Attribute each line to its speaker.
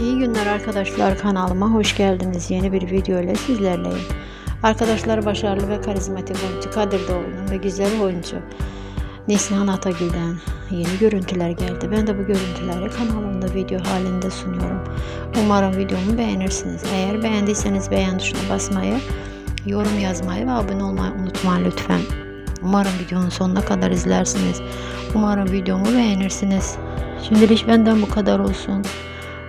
Speaker 1: İyi günler arkadaşlar kanalıma hoş geldiniz. Yeni bir video ile sizlerleyim. Arkadaşlar başarılı ve karizmatik oyuncu Kadir Doğulu'nun ve güzel oyuncu Neslihan Atagül'den yeni görüntüler geldi. Ben de bu görüntüleri kanalımda video halinde sunuyorum. Umarım videomu beğenirsiniz. Eğer beğendiyseniz beğen tuşuna basmayı, yorum yazmayı ve abone olmayı unutmayın lütfen. Umarım videonun sonuna kadar izlersiniz. Umarım videomu beğenirsiniz. Şimdilik benden bu kadar olsun.